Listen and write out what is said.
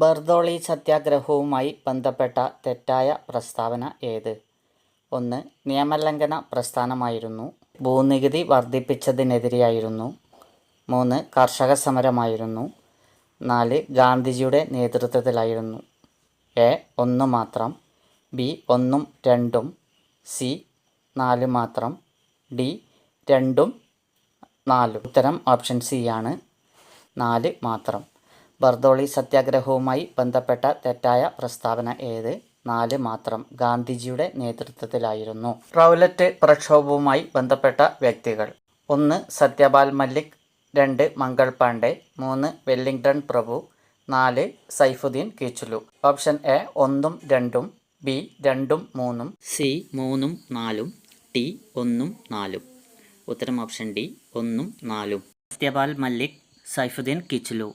ബർദോളി സത്യാഗ്രഹവുമായി ബന്ധപ്പെട്ട തെറ്റായ പ്രസ്താവന ഏത്? ഒന്ന് നിയമലംഘന പ്രസ്ഥാനമായിരുന്നു. ഭൂനികുതി വർദ്ധിപ്പിച്ചതിനെതിരെയായിരുന്നു. മൂന്ന് കർഷക സമരമായിരുന്നു. നാല് ഗാന്ധിജിയുടെ നേതൃത്വത്തിലായിരുന്നു. എ ഒന്ന് മാത്രം. ബി ഒന്നും രണ്ടും. സി നാല് മാത്രം. ഡി രണ്ടും നാലും. ഉത്തരം ഓപ്ഷൻ സി ആണ്. നാല് മാത്രം. ബർദോളി സത്യാഗ്രഹവുമായി ബന്ധപ്പെട്ട തെറ്റായ പ്രസ്താവന ഏത്? നാല് മാത്രം. ഗാന്ധിജിയുടെ നേതൃത്വത്തിലായിരുന്നു. റൗലറ്റ് പ്രക്ഷോഭവുമായി ബന്ധപ്പെട്ട വ്യക്തികൾ. ഒന്ന് സത്യപാൽ മല്ലിക്. രണ്ട് മംഗൾ പാണ്ഡെ. മൂന്ന് വെല്ലിംഗ്ടൺ പ്രഭു. നാല് സൈഫുദ്ദീൻ കീച്ചുലു. ഓപ്ഷൻ എ ഒന്നും രണ്ടും. ബി രണ്ടും മൂന്നും. സി മൂന്നും നാലും. ടി ഒന്നും നാലും. ഉത്തരം ഓപ്ഷൻ ഡി ഒന്നും നാലും. സത്യപാൽ മല്ലിക് സൈഫുദ്ദീൻ കിച്ചുലു.